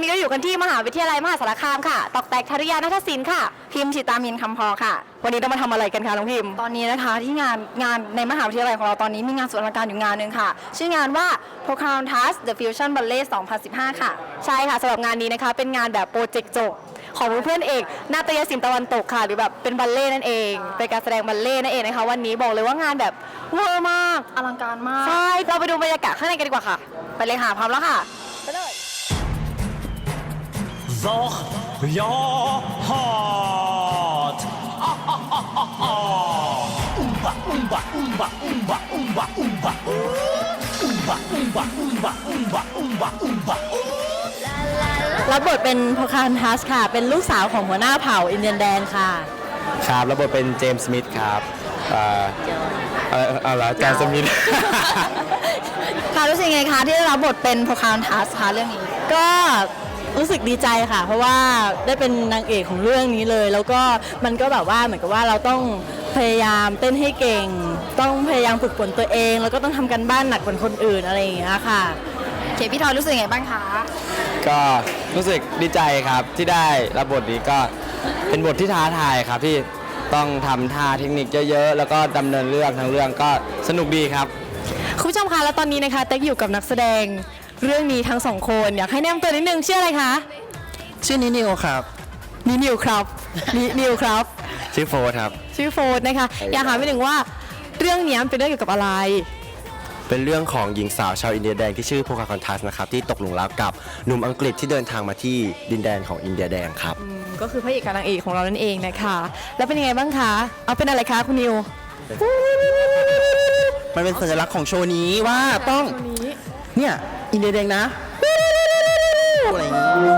นี้เราอยู่กันที่มหาวิทยาลัยมหาสารคามค่ะ ตอกแตกทริยานัทศิลป์ค่ะ พิมพ์ชิตามินคำพอค่ะ วันนี้เรามาทำอะไรกันคะน้องพิมพ์ ตอนนี้นะคะที่งานงานในมหาวิทยาลัยของเราตอนนี้มีงานสุดอลังการอยู่งานหนึ่งค่ะ ชื่องานว่า p o c a h o n t a s The Fusion Ballet 2015 ค่ะ ใช่ค่ะสำหรับงานนี้นะคะ เป็นงานแบบโปรเจกต์จบของเพื่อนๆเอกนาฏยศิลป์ตะวันตกค่ะ หรือแบบเป็นบัลเล่ต์นั่นเองเป็นการแสดงบัลเล่ต์นั่นเองนะคะ วันนี้บอกเลยว่างานแบบเวอร์มากอลังการมากใช่เราไปดูบรรยากาศข้างในกันดีกว่าค่ะ ไปเลยค่ะพร้อมแล้วค่ะ ไปเลย Zog your heart. Ah, ah, ah, ah, ah. Oomba, oomba, oomba, oomba, oomba, oomba. Oomba, oomba, oomba, oomba, oomba, oomba. รับบทเป็นพคานทัสค่ะ เป็นลูกสาวของหัวหน้าเผ่าอินเดียนแดนค่ะ ครับระบบเป็นเจมส์สมิธครับเอ่อเอ่อเอาละจอห์นสมิธ ค่ะรู้สึกยังไงคะที่ได้รับบทเป็น p o c a h o n t a s คะเรื่องนี้ ก็ รู้สึกดีใจค่ะ เพราะว่าได้เป็นนางเอกของเรื่องนี้เลย แล้วก็มันก็แบบว่าเหมือนกับว่าเราต้องพยายามเต้นให้เก่ง ต้องพยายามฝึกฝนตัวเอง แล้วก็ต้องทำกันบ้านหนักกว่าคนอื่นอะไรอย่างเงี้ยค่ะ เคพี่ทอยรู้สึกยังไงบ้างคะ ก็รู้สึกดีใจครับที่ได้รับบทนี้ก็เป็นบทที่ท้าทายครับที่ต้องทำท่าเทคนิคเยอะๆ แล้วก็ดำเนินเรื่องทั้งเรื่องก็สนุกดีครับ คุณผู้ชมคะแล้วตอนนี้นะคะเต็กอยู่กับนักแสดง เรื่องนี้ทั้งสองคนอยากให้แนะนำตัวนิดนึงชื่ออะไรคะ ชื่อนินิวครับ นินิวครับนินิวครับ ชื่อโฟร์ครับ ชื่อโฟนนะคะ อยากถามไปหนึ่งว่าเรื่องนี้มันเป็นเรื่องเกี่ยวกับอะไร เป็นเรื่องของหญิงสาวชาวอินเดียแดงที่ชื่อโพคาคอนทัสนะครับที่ตกหลุมรักกับหนุ่มอังกฤษที่เดินทางมาที่ดินแดนของอินเดียแดงครับ ก็คือพระเอกกับนางเอกของเรานั่นเองนะคะ แล้วเป็นยังไงบ้างคะ เอาเป็นอะไรคะคุณนิวมันเป็นสัญลักษณ์ของโชว์นี้ว่าต้อง เนี่ยอินเดียแดงนะอะไรอย่างนี้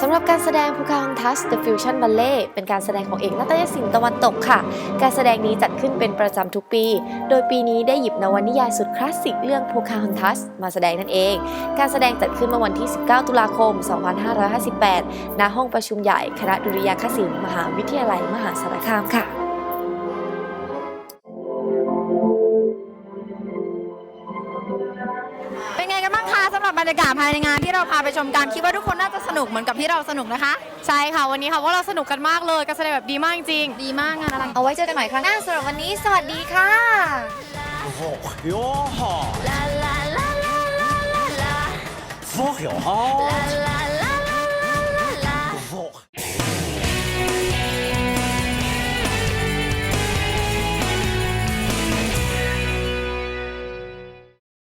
สำหรับการแสดงภูคาฮองทัส The Fusion Ballet เป็นการแสดงของเอกนาฏยศิลป์ตะวันตกค่ะ การแสดงนี้จัดขึ้นเป็นประจำทุกปี โดยปีนี้ได้หยิบนวนิยายสุดคลาสสิกเรื่องภูคาฮองทัส มาแสดงนั่นเอง การแสดงจัดขึ้นเมื่อวันที่ 19 ตุลาคม 2558 ณ ห้องประชุมใหญ่ คณะดุริยางคศิลป์มหาวิทยาลัยมหาสารคามค่ะ เป็นไงกันบ้างคะสำหรับบรรยากาศภายในงานที่เราพาไปชมกันคิดว่าทุกคนน่าจะสนุกเหมือนกับที่เราสนุกนะคะ ใช่ค่ะ วันนี้ค่ะว่าเราสนุกกันมากเลยการแสดงแบบดีมากจริง ดีมากงานอลังเอาไว้เจอกันใหม่ครั้งหน้าสำหรับวันนี้ สวัสดีค่ะ Zog your heart. Zog your heart.